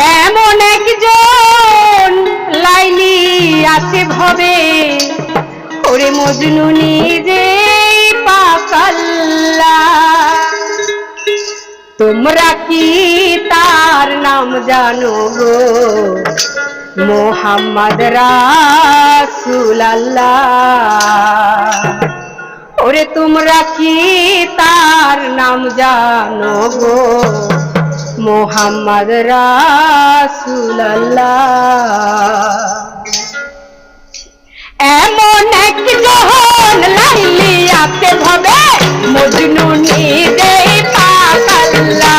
এমন একজন লাইলি আসে ভবে। ওরে মজনু নিজে পাকাল্লা। তোমরা কি তার নাম জানো গো? মোহাম্মদ রাসুলাল্লাহ। ওরে তোমরা কি তার নাম জানো গো? মোহাম্মদ রাসুল্লাহ এমন এক জহন লাইলি আপে ভবে Majnu নিদে পাপাল্লাহ।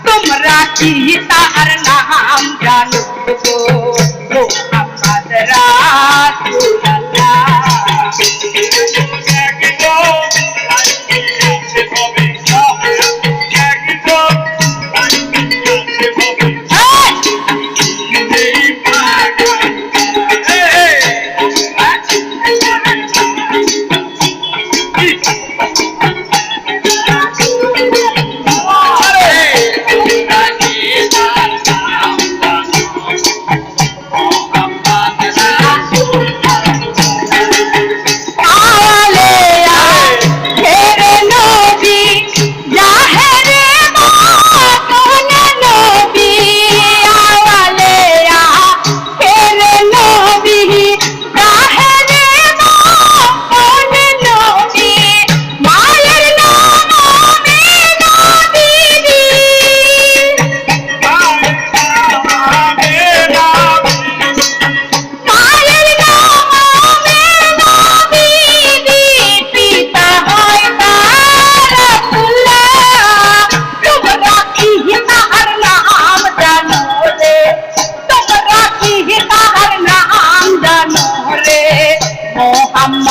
Tumra kita arnaam janu ko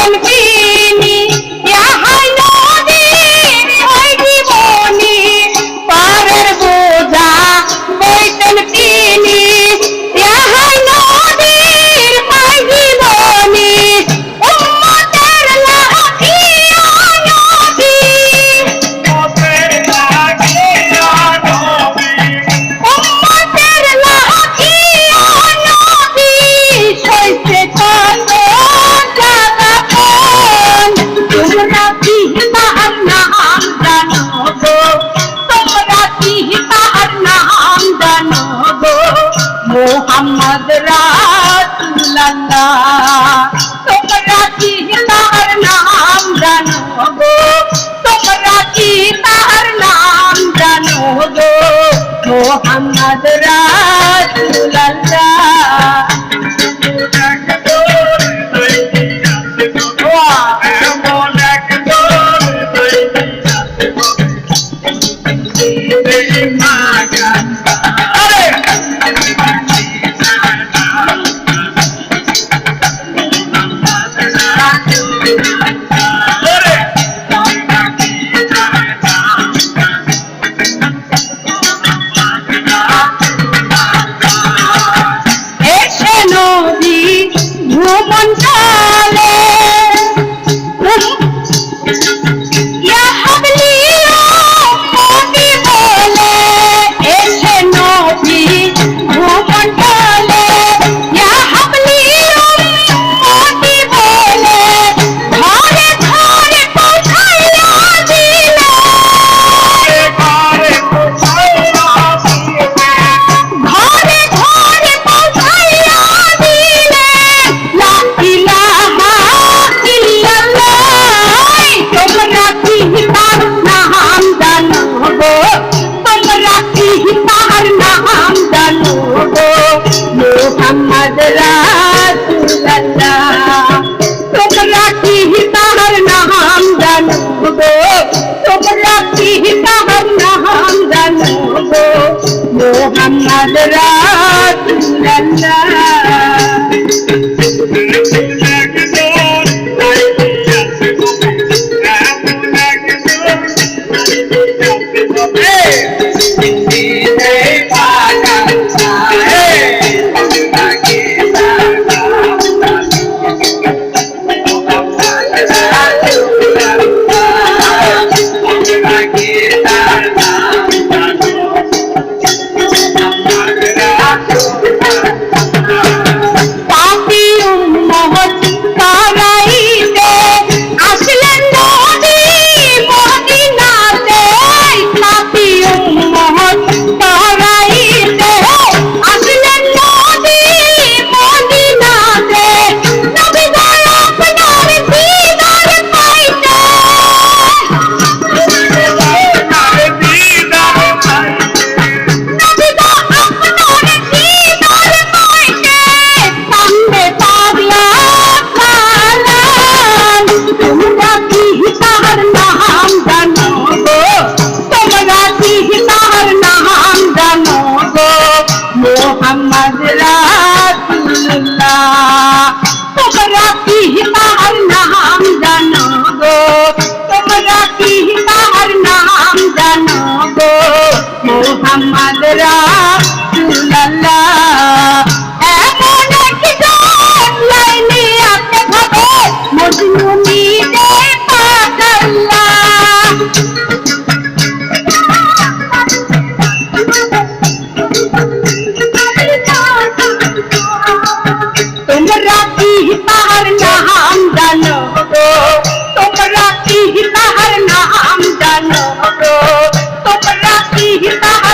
Then জানা তোমরা কি তার নাম জানো গো? তোমরা কি তার নাম জানো গো? মোহাম্মদ রা তোমরা কি তাহার নাম জানো গো। তোমরা কি তাহার নাম জানো গো। মোহাম্মদ রাসূলুল্লাহ। Alhamdulillah. জানো তোমরা কি তাহার নাম জানো তোমরা কি তাহার